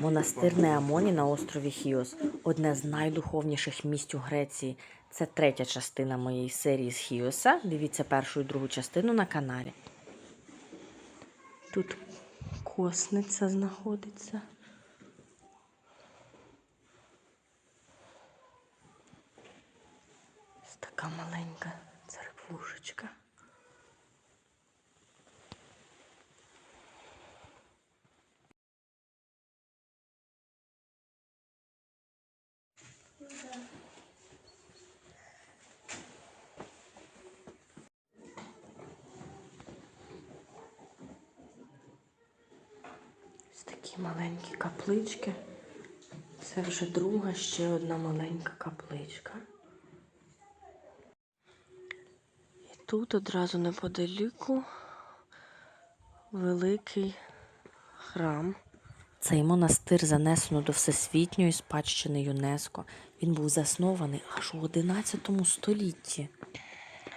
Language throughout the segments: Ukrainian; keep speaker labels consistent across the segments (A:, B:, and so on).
A: Монастир Неамоні на острові Хіос одне з найдуховніших місць у Греції. Це третя частина моєї серії з Хіоса. Дивіться першу і другу частину на каналі. Тут косниця знаходиться. Ось така маленька церквушечка. Ось такі маленькі каплички. Це вже друга ще одна маленька капличка. І тут одразу неподаліку великий храм. Цей монастир занесено до Всесвітньої спадщини ЮНЕСКО. Він був заснований аж у 11 столітті.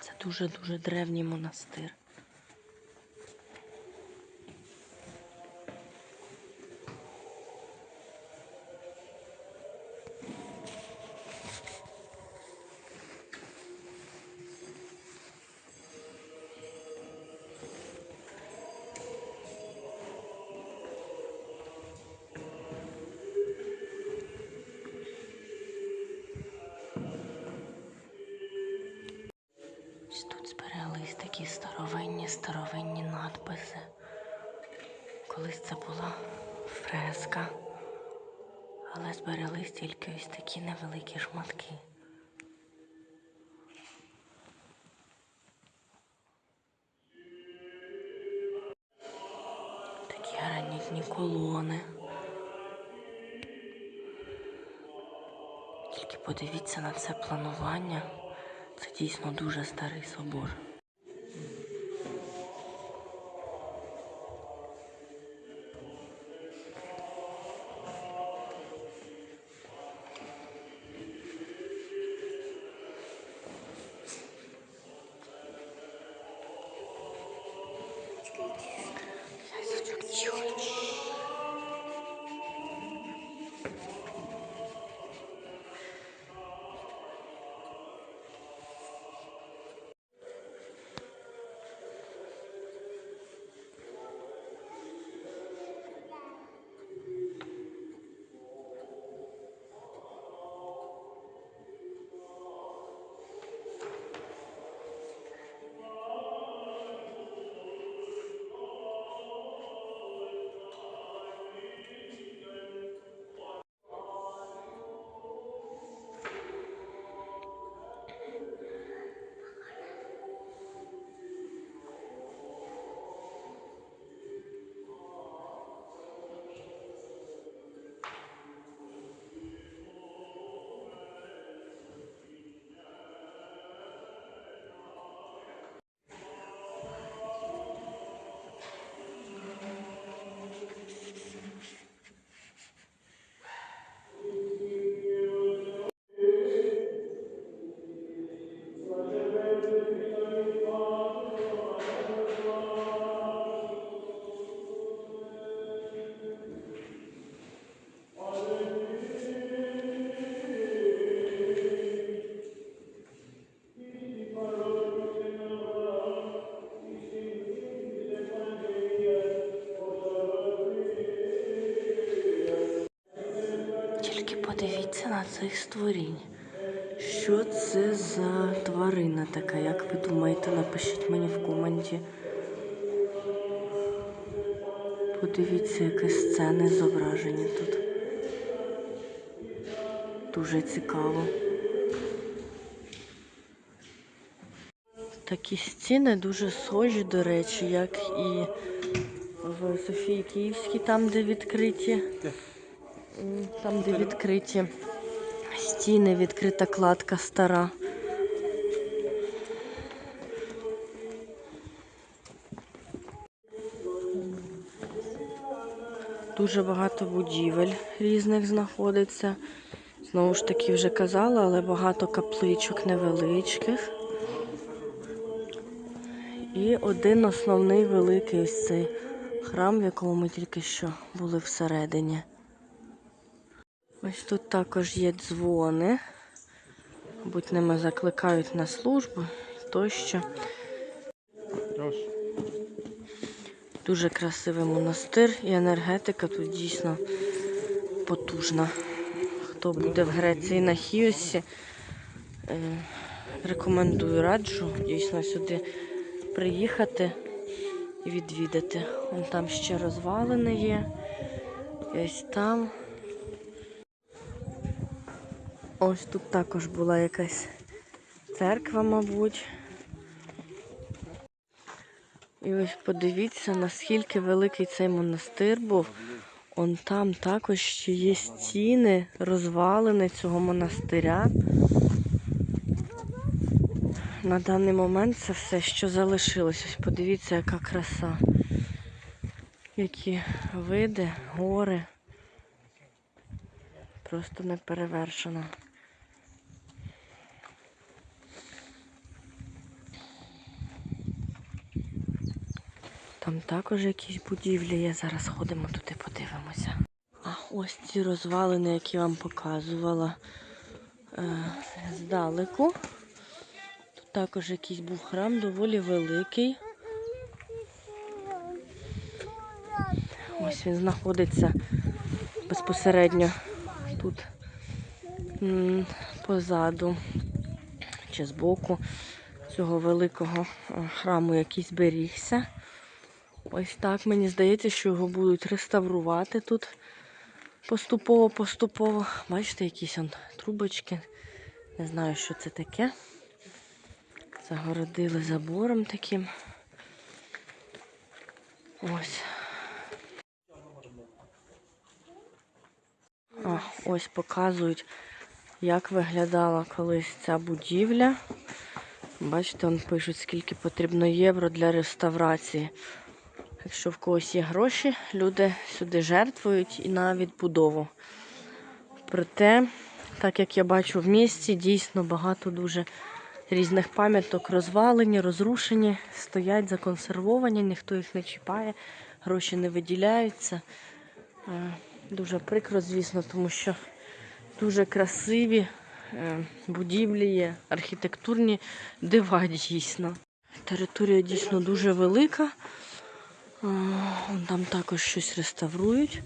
A: Це дуже-дуже древній монастир. Збереглись такі старовинні старовинні надписи. Колись це була фреска, але збереглись тільки ось такі невеликі шматки. Такі гранітні колони. Тільки подивіться на це планування. Це дійсно дуже старий собор. Цих створінь. Що це за тварина така? Як ви думаєте, напишіть мені в коменті. Подивіться, які сцени зображені тут. Дуже цікаво. Такі стіни дуже схожі, до речі, як і в Софії Київській, там, де відкриті. Там, де відкриті стіни, відкрита кладка стара. Дуже багато будівель різних знаходиться. Знову ж таки, вже казала, але багато капличок невеличких. І один основний великий ось цей храм, в якому ми тільки що були всередині. Ось тут також є дзвони. Мабуть, ними закликають на службу тощо. Дуже красивий монастир і енергетика тут дійсно потужна. Хто буде в Греції на Хіосі, е, рекомендую, раджу дійсно сюди приїхати і відвідати. Вон там ще розвалини є. І ось там. Ось тут також була якась церква, мабуть. І ось подивіться, наскільки великий цей монастир був. Он там також ще є стіни, розвалини цього монастиря. На даний момент це все, що залишилось. Ось подивіться, яка краса. Які види, гори. Просто не Там також якісь будівлі є. Зараз ходимо туди, подивимося. А ось ці розвалини, які я вам показувала е, здалеку. Тут також якийсь був храм, доволі великий. Ось він знаходиться безпосередньо тут позаду чи збоку цього великого е, храму, який зберігся. Ось так мені здається, що його будуть реставрувати тут поступово-поступово. Бачите, якісь он трубочки. Не знаю, що це таке. Загородили забором таким. Ось. А, ось показують, як виглядала колись ця будівля. Бачите, он пишуть, скільки потрібно євро для реставрації. Якщо в когось є гроші, люди сюди жертвують і на відбудову. Проте, так як я бачу в місті, дійсно багато дуже різних пам'яток розвалені, розрушені, стоять законсервовані, ніхто їх не чіпає, гроші не виділяються. Е, Дуже прикро, звісно, тому що дуже красиві е, будівлі є, архітектурні дива дійсно. Територія дійсно дуже велика. Там також щось реставрують.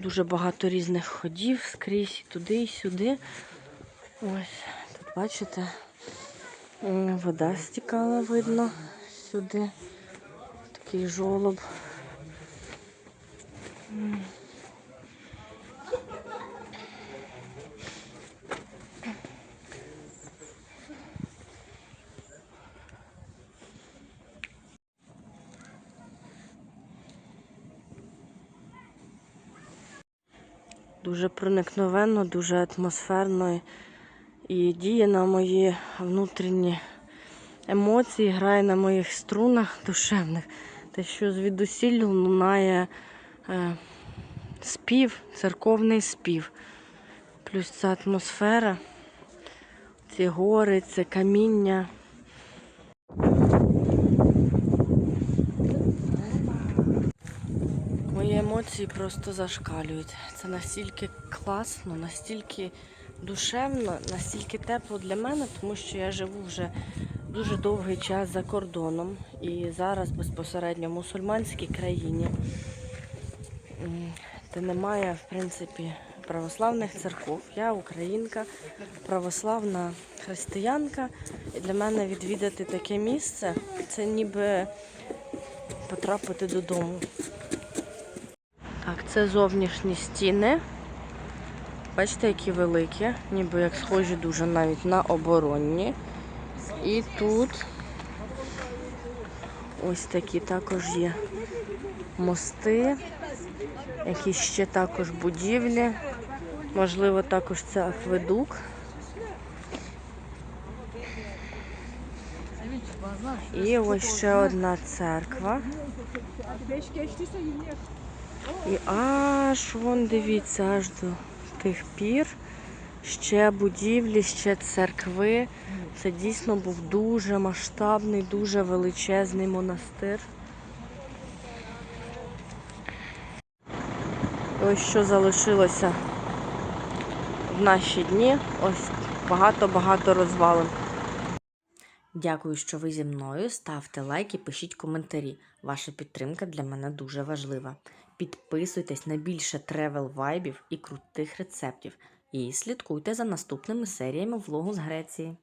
A: Дуже багато різних ходів скрізь туди і сюди. Ось, тут бачите, вода стікала, видно сюди. Такий жолоб. Дуже проникновенно, дуже атмосферно і діє на мої внутрішні емоції, грає на моїх струнах душевних. Те, що звідусіль лунає е, спів, церковний спів. Плюс ця атмосфера, ці гори, це каміння. Мої емоції просто зашкалюють. Це настільки класно, настільки душевно, настільки тепло для мене, тому що я живу вже дуже довгий час за кордоном і зараз безпосередньо в мусульманській країні, де немає, в принципі, православних церков. Я українка, православна християнка. І для мене відвідати таке місце це ніби потрапити додому. Так, це зовнішні стіни. Бачите, які великі, ніби як схожі дуже навіть на оборонні. І тут ось такі також є мости, якісь ще також будівлі. Можливо, також це акведук. І ось ще одна церква. І аж вон дивіться, аж до тих пір. Ще будівлі, ще церкви. Це дійсно був дуже масштабний, дуже величезний монастир.
B: І ось що залишилося в наші дні. Ось багато-багато розвалин. Дякую, що ви зі мною. Ставте лайки, пишіть коментарі. Ваша підтримка для мене дуже важлива. Підписуйтесь на більше тревел вайбів і крутих рецептів. І слідкуйте за наступними серіями влогу з Греції.